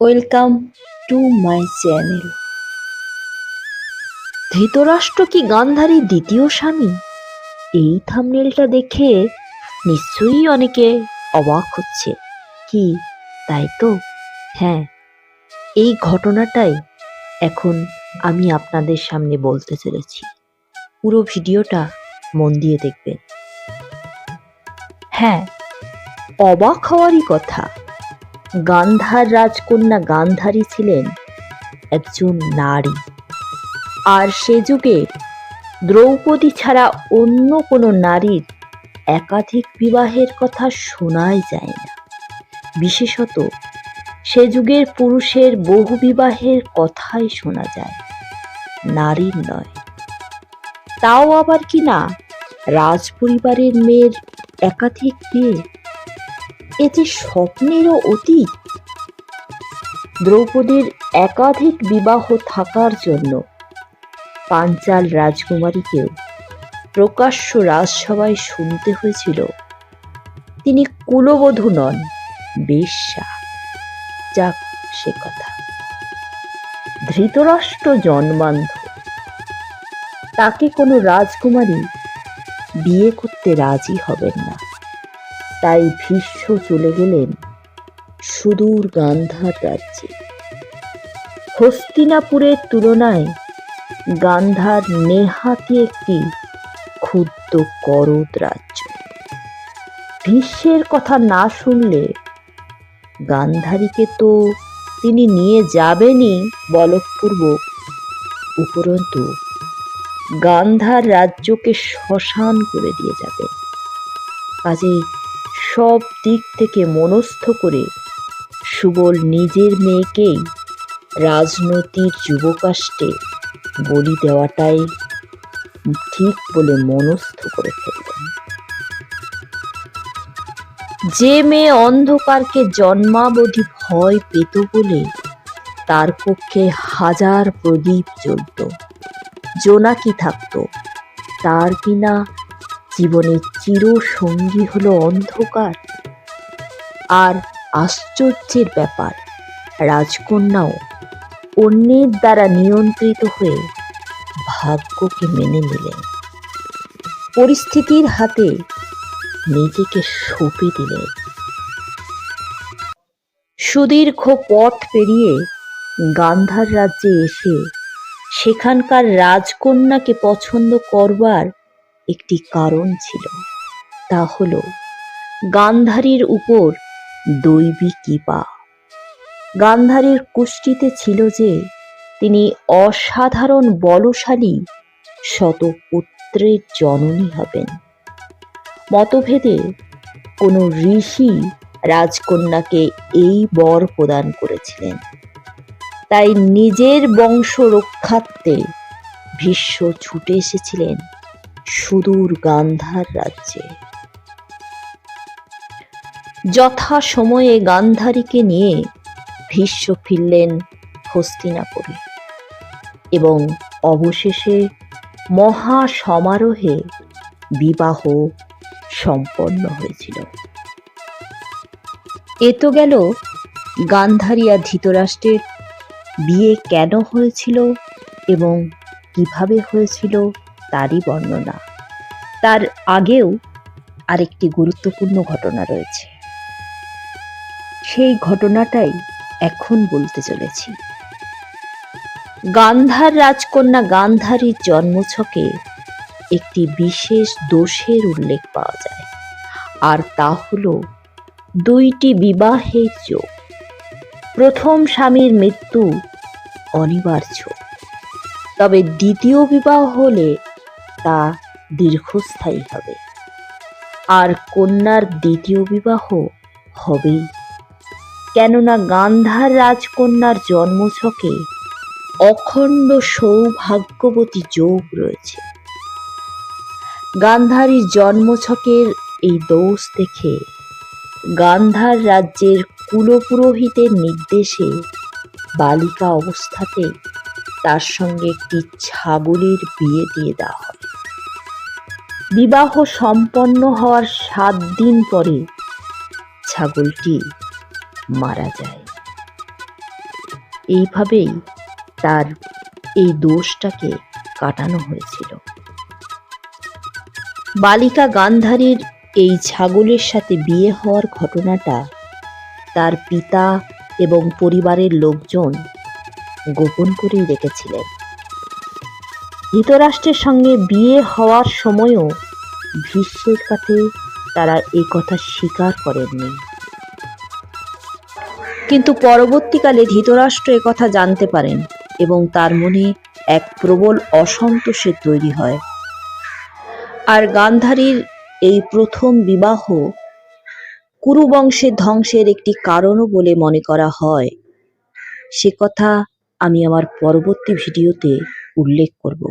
Welcome to my channel Dhritarashtra কি গান্ধারীর দ্বিতীয় স্বামী? এই থামনেলটা দেখে নিশ্চয়ই অনেকে অবাক হচ্ছে। কি, তাই তো? হ্যাঁ এই ঘটনাটাই এখন আমি আপনাদের সামনে বলতে চলেছি। পুরো ভিডিওটা মন দিয়ে দেখবেন। হ্যাঁ অবাক হওয়ারই কথা। গান্ধার রাজকন্যা গান্ধারী ছিলেন একজন নারী। আর সে যুগে দ্রৌপদী ছাড়া অন্য কোনো নারীর একাধিক বিবাহের কথা শোনাই যায় না। বিশেষত সে যুগের পুরুষের বহু বিবাহের কথাই শোনা যায়, নারীর নয়। তাও আবার কি না, রাজপরিবারের মেয়ের একাধিক বিয়ে এ স্বপ্নেরও অতীত। দ্রৌপদীর একাধিক বিবাহ থাকার জন্য পাঞ্চাল রাজকুমারীকেও প্রকাশ্য রাজসভায় শুনতে হয়েছিল। তিনি কুলবধূ নন, বেশ্যা। যাক, সে কথা। ধৃতরাষ্ট্র জন্মান্ধ। তাকে কোনো রাজকুমারী বিয়ে করতে রাজি হবেন না। তাই ভীষ্ম চলে গেলেন সুদূর গান্ধার রাজ্যে। হস্তিনাপুরের তুলনায় গান্ধার নেহাতি একটি ক্ষুদ্র করদ রাজ্য। ভীষ্মের কথা না শুনলে গান্ধারীকে তো তিনি নিয়ে যাবেনই বলপূর্বক উপরন্তু গান্ধার রাজ্যকে শ্মশান করে দিয়ে যাবেন। কাজেই সব দিক থেকে মনস্থ করে সুবল নিজের মেয়েকেই রাজনৈতিক যুবকাষ্টে বলি দেওয়াটাই ঠিক বলে মনস্থ করে ফেললেন। যে মেয়ে অন্ধকারকে জন্মাবধি ভয় পেত বলে তার পক্ষে হাজার প্রদীপ জ্বলত, জোনাকি থাকতো, তার কিনা জীবনের চির সঙ্গী হলো অন্ধকার। আর আশ্চর্যের ব্যাপার, রাজকন্যাও অন্যের দ্বারা নিয়ন্ত্রিত হয়ে ভাগ্যকে মেনে নিলেন। পরিস্থিতির হাতে নিজেকে সঁপে দিলেন। সুদীর্ঘ পথ পেরিয়ে গান্ধার রাজ্যে এসে সেখানকার রাজকন্যাকে পছন্দ করবার একটি কারণ ছিল। তা হলো, গান্ধারীর উপর দৈবী কৃপা। গান্ধারীর কুষ্টিতে ছিল যে, তিনি অসাধারণ বলশালী শতপুত্রের জননী হবেন। মতভেদে কোনো ঋষি রাজকন্যাকে এই বর প্রদান করেছিলেন। তাই নিজের বংশ রক্ষার্থে ভীষ্ম ছুটে এসেছিলেন। সুদূর গান্ধার রাজ্যে। যথা সময়ে গান্ধারীকে নিয়ে ভীষ্ম ফিরলেন হস্তিনাপুরে এবং অবশেষে মহা সমারোহে বিবাহ সম্পন্ন হয়েছিল। এ তো গেল গান্ধারী আর ধৃতরাষ্ট্রের বিয়ে কেন হয়েছিল এবং কীভাবে হয়েছিল তারই বর্ণনা। তার আগেও আরেকটি গুরুত্বপূর্ণ ঘটনা রয়েছে। সেই ঘটনাটাই এখন বলতে চলেছি। গান্ধার রাজকন্যা গান্ধারীর জন্মছকে একটি বিশেষ দোষের উল্লেখ পাওয়া যায়। আর তা হল দুইটি বিবাহের যোগ। প্রথম স্বামীর মৃত্যু অনিবার্য। তবে দ্বিতীয় বিবাহ হলে তা দীর্ঘস্থায়ী হবে। আর কন্যার দ্বিতীয় বিবাহ হবেই। কেননা গান্ধার রাজকন্যার জন্মছকে অখণ্ড সৌভাগ্যবতী যোগ রয়েছে। গান্ধারীর জন্মছকের এই দোষ দেখে গান্ধার রাজ্যের কুলপুরোহিতের নির্দেশে বালিকা অবস্থাতে তার সঙ্গে একটি ছাগলের বিয়ে দিয়ে দেওয়া হয়। বিবাহ সম্পন্ন হওয়ার সাত দিন পরে ছাগলটি মারা যায়। এইভাবেই তার এই দোষটাকে কাটানো হয়েছিল। বালিকা গান্ধারীর এই ছাগলের সাথে বিয়ে হওয়ার ঘটনাটা তার পিতা এবং পরিবারের লোকজন গোপন করেই রেখেছিলেন ধৃতরাষ্ট্রের সঙ্গে বিয়ে হওয়ার সময়ও ভীষ্মের কাছে তারা এই কথা স্বীকার করেননি। কিন্তু পরবর্তীকালে ধৃতরাষ্ট্র কথা জানতে পারেন এবং তার মনে এক প্রবল অসন্তোষের তৈরি হয়। আর গান্ধারীর এই প্রথম বিবাহ কুরুবংশের ধ্বংসের একটি কারণও বলে মনে করা হয়। সে কথা আমি আমার পরবর্তী ভিডিওতে উল্লেখ করব